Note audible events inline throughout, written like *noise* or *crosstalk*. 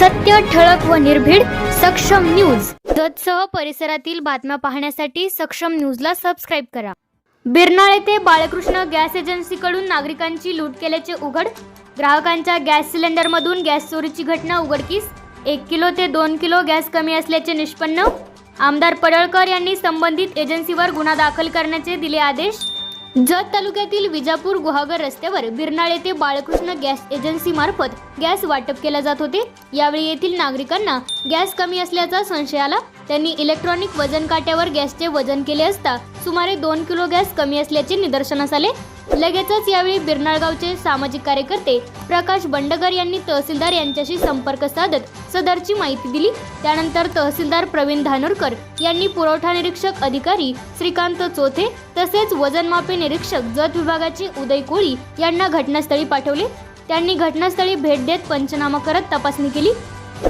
सत्य ठळक व निर्भीड सक्षम न्यूज. जतसह परिसरातील बातम्या पाहण्यासाठी सक्षम न्यूजला सबस्क्राईब करा. बिरनाळ येथे बाळकृष्ण गॅस एजन्सीकडून नागरिकांची लूट केल्याचे उघड. ग्राहकांच्या गॅस सिलेंडरमधून गॅस चोरीची घटना उघडकीस. एक किलो ते दोन किलो गॅस कमी असल्याचे निष्पन्न. आमदार पडळकर यांनी संबंधित एजन्सीवर गुन्हा दाखल करण्याचे दिले आदेश. जत तालुक्यातील विजापूर गुहागर रस्त्यावर बिरनाळ येथे बाळकृष्ण गॅस एजन्सी मार्फत गॅस वाटप केला जात होते. यावेळी येथील नागरिकांना गॅस कमी असल्याचा संशय आला. त्यांनी इलेक्ट्रॉनिक वजन काट्यावर गॅसचे वजन केले असता सुमारे दोन किलो गॅस कमी असल्याचे निदर्शनास आले. लगेचच यावेळी बिरनाळगावचे सामाजिक कार्यकर्ते प्रकाश बंडगर यांनी तहसीलदार यांच्याशी संपर्क साधत सदरची माहिती दिली. त्यानंतर तहसीलदार प्रवीण धानोरकर यांनी पुरवठा निरीक्षक अधिकारी श्रीकांत चोथे तसेच वजनमापी निरीक्षक जत विभागाचे उदय कोळी यांना घटनास्थळी पाठवले. त्यांनी घटनास्थळी भेट देत पंचनामा करत तपासणी केली.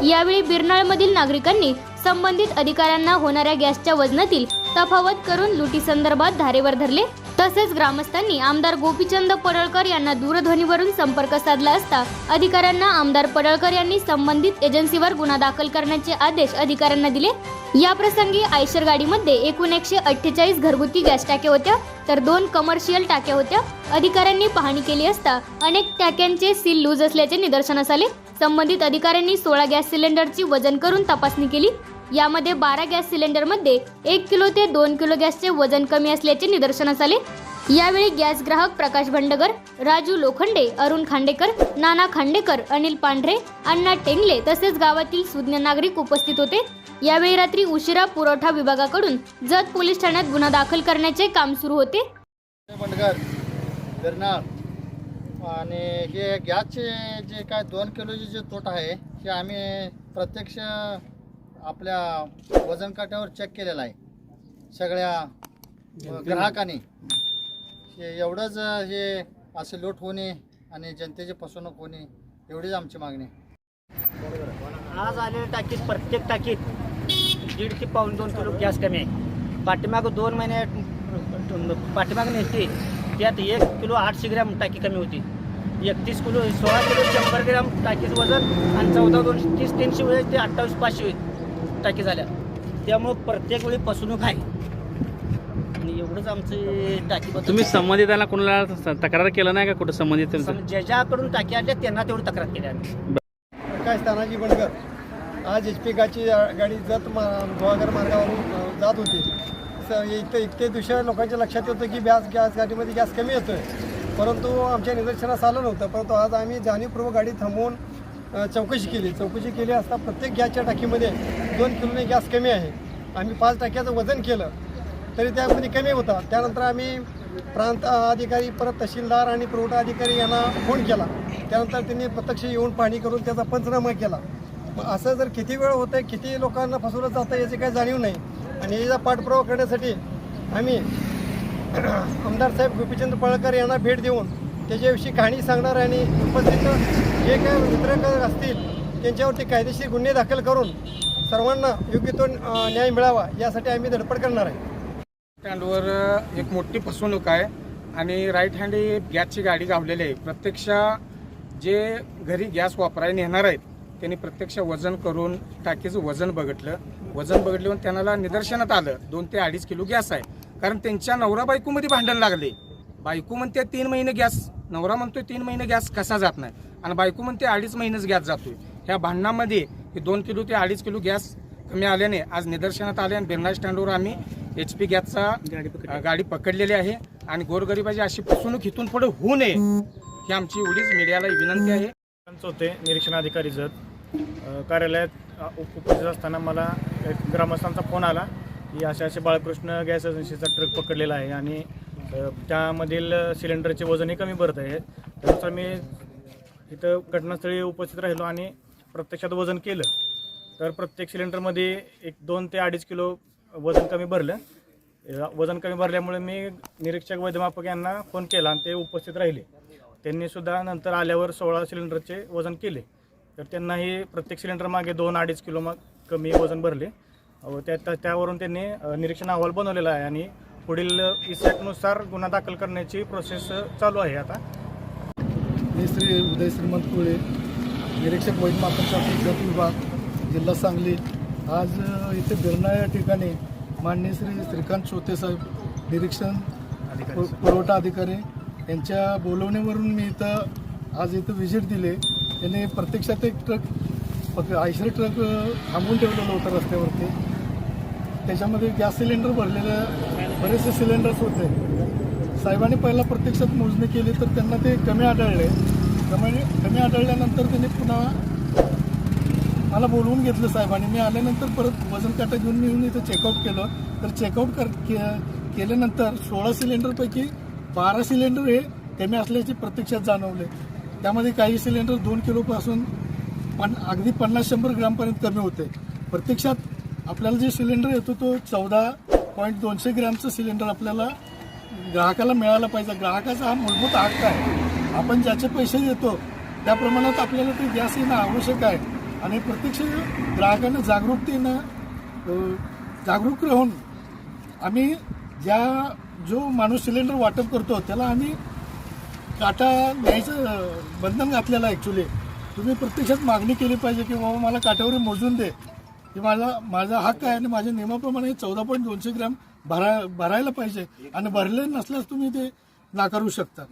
यावेळी बिरनाळमधील नागरिकांनी संबंधित अधिकाऱ्यांना होणाऱ्या गॅसच्या वजनातील तफावत करून लुटी संदर्भात धारेवर धरले. तसेच ग्रामस्थांनी आमदार गोपीचंद पडळकर यांना दूरध्वनीवरून संपर्क साधला असता अधिकाऱ्यांना आमदार पडळकर यांनी संबंधित एजन्सीवर गुन्हा दाखल करण्याचे आदेश अधिकाऱ्यांना दिले. या प्रसंगी आयशर गाडीमध्ये एकूण एकशे अठ्ठेचाळीस घरगुती गॅस टाक्या होत्या तर दोन कमर्शियल टाक्या होत्या. अधिकाऱ्यांनी पाहणी केली असता अनेक टाक्यांचे सील लूज असल्याचे निदर्शनास आले. संबंधित अधिकाऱ्यांनी सोळा गॅस सिलेंडरची वजन करून तपासणी केली. यामध्ये बारा गॅस सिलेंडरमध्ये एक किलो ते दोन किलो गॅसचे वजन कमी असल्याचे निदर्शनास आले. यावेळी गॅस ग्राहक प्रकाश भंडगर राजू लोखंडे अरुण खांडेकर नाना खांडेकर अनिल पांढरे अण्णा टेंगले तसेच गावातील सुज्ञ नागरिक उपस्थित होते. यावेळी रात्री उशिरा पुरवठा विभागाकडून जत पोलीस ठाण्यात गुन्हा दाखल करण्याचे काम सुरू होते. आणि हे गॅसचे जे काय दोन किलोचे जे तोट आहे हे आम्ही प्रत्यक्ष आपल्या वजन काट्यावर चेक केलेला आहे. सगळ्या ग्राहकांनी. हे एवढंच हे असे लूट होणे आणि जनतेची फसवणूक होणे एवढीच आमची मागणी. आज आलेल्या टाकीत प्रत्येक टाकीत दीड ते पाऊण दोन किलो गॅस कमी आहे. पाठीमागं दोन महिने पाठीमागं नेते त्यात एक किलो आठशे ग्रॅम टाकी कमी होती. एकतीस किलो सोळा किलो शंभर ग्रॅम टाकीचं वजन आणि चौदा दोनशे तीस तीनशे वेळेस ते अठ्ठावीस पाचशे वेळेस टाकी झाल्या. त्यामुळं प्रत्येक वेळी फसवणूक आहे. आणि एवढंच आमचे टाकी तुम्ही संबंधितांना कोणाला तक्रार केलं नाही का? कुठं संबंधित ज्याच्याकडून टाकी आल्या त्यांना तेवढी तक्रार केली आम्ही. प्रकाश तानाजी बंडकर आज एच पी गाची गाडी जत मा गोवागर मार्गावरून जात होती. स इथे इतके दिवशी लोकांच्या लक्षात येतं की गॅस गॅस गाडीमध्ये गॅस कमी येतो आहे परंतु आमच्या निदर्शनास आलं नव्हतं. परंतु आज आम्ही जाणीवपूर्वक गाडी थांबवून चौकशी केली. चौकशी केली असता प्रत्येक गॅसच्या टाकीमध्ये दोन किलोने गॅस कमी आहे. आम्ही पाच टाक्याचं वजन केलं तरी त्यामध्ये कमी होता. त्यानंतर आम्ही प्रांत अधिकारी परत तहसीलदार आणि पुरवठा अधिकारी यांना फोन केला. त्यानंतर त्यांनी प्रत्यक्ष येऊन पाहणी करून त्याचा पंचनामा केला. मग असं जर किती वेळ होतं आहे किती लोकांना फसवलं जातं याची काही जाणीव नाही. आणि याचा पाठपुरावा करण्यासाठी आम्ही *clears throat* आमदार साहेब गोपीचंद पळकर यांना भेट देऊन त्याच्याविषयी कहाणी सांगणार आणि उपस्थित जे काय वितरक असतील त्यांच्यावरती कायदेशीर गुन्हे दाखल करून सर्वांना योग्य तो न्याय मिळावा यासाठी आम्ही धडपड करणार आहे. स्टँडवर एक मोठी फसवणूक आहे आणि राईट हँड ही गॅसची गाडी गावलेली आहे. प्रत्यक्ष जे घरी गॅस वापरायला नेणार आहेत त्यांनी प्रत्यक्ष वजन करून टाकीचं वजन बघितलं. वजन बघितल्यावर त्यांना निदर्शनात आलं. दोन ते अडीच किलो गॅस आहे. कारण त्यांच्या नवरा बायकोमध्ये भांडण लागले. बायको म्हणते तीन महिने गॅस नवरा म्हणतोय तीन महिने गॅस कसा जात नाही? आणि बायको म्हणते अडीच महिनेच गॅस जातोय. ह्या भांडणामध्ये हे दोन किलो ते अडीच किलो गॅस कमी आल्याने आज निदर्शनात आले आणि बिर्ला स्टँडवर आम्ही एच पी गॅसचा गाडी पकडलेली आहे. आणि गोरगरिबाची अशी फसवणूक इथून पुढे होऊ नये ही आमची एवढीच मीडियाला विनंती आहे. होते निरीक्षण अधिकारी जत कार्यालयात उपस्थित असताना मला एक ग्रामस्थांचा फोन आला की असे असे बाळकृष्ण गॅस एजन्सीचा ट्रक पकडलेला आहे आणि त्यामधील सिलेंडरचे वजनही कमी भरत आहे. त्यानुसार मी इथं घटनास्थळी उपस्थित राहिलो आणि प्रत्यक्षात वजन केलं. तर प्रत्येक सिलेंडरमध्ये एक दोन ते अडीच किलो वजन कमी भरलं. वजन कमी भरल्यामुळे मी निरीक्षक वैद्यमापक यांना फोन केला आणि ते उपस्थित राहिले. त्यांनीसुद्धा नंतर आल्यावर सोळा सिलेंडरचे वजन केले. तर त्यांनाही प्रत्येक सिलेंडर मागे दोन अडीच किलो मग कमी वजन भरले. व त्या त्यावरून त्यांनी निरीक्षण अहवाल बनवलेला आहे आणि पुढील इसेटनुसार गुन्हा दाखल करण्याची प्रोसेस चालू आहे आता. मी श्री उदय श्रीमंत कोळे निरीक्षक मातोश्री जत विभाग जिल्हा सांगली. आज इथे बिरणा या ठिकाणी माननीय श्री श्रीकांत चोते साहेब निरीक्षण पुरवठा अधिकारी यांच्या बोलवण्यावरून मी इथं आज इथं व्हिजिट दिले. त्यांनी प्रत्यक्षात एक ट्रक फक्त आयशर ट्रक अ, थांबवून ठेवलेलं होतं रस्त्यावरती. त्याच्यामध्ये गॅस सिलेंडर भरलेले बरेचसे सिलेंडर्स होते. साहेबांनी पहिला प्रत्यक्षात मोजणी केली तर त्यांना ते कमी आढळले. कमी कमी आढळल्यानंतर त्यांनी पुन्हा मला बोलवून घेतलं साहेबांनी. मी आल्यानंतर परत वजन काटा घेऊन मी येऊन इथं चेकआउट केलं. तर चेकआउट कर के केल्यानंतर सोळा सिलेंडरपैकी बारा सिलेंडर हे कमी असल्याचे प्रत्यक्षात जाणवले. त्यामध्ये काही सिलेंडर दोन किलोपासून पण अगदी पन्नास शंभर ग्रामपर्यंत कमी होते. प्रत्यक्षात आपल्याला जे सिलेंडर येतो तो चौदा पॉईंट दोनशे ग्रॅमचं सिलेंडर आपल्याला ग्राहकाला मिळायला पाहिजे. ग्राहकाचा हा मूलभूत हक्क आहे. आपण ज्याचे पैसे देतो त्या प्रमाणात आपल्याला ते गॅस येणं आवश्यक आहे. आणि प्रत्यक्ष ग्राहकांना जागरूकतेनं जागरूक राहून आम्ही ज्या जो माणूस सिलेंडर वाटप करतो त्याला आम्ही काटा न्यायचं बंधन घातलेलं आहे ॲक्च्युली तुम्ही प्रत्यक्षात मागणी केली पाहिजे की बाबा मला काट्यावर मोजून दे. की माझा माझा हक्क आहे आणि माझ्या नियमाप्रमाणे चौदा पॉईंट दोनशे ग्रॅम भरा भरायला पाहिजे. आणि भरले नसल्यास तुम्ही ते नाकारू शकता.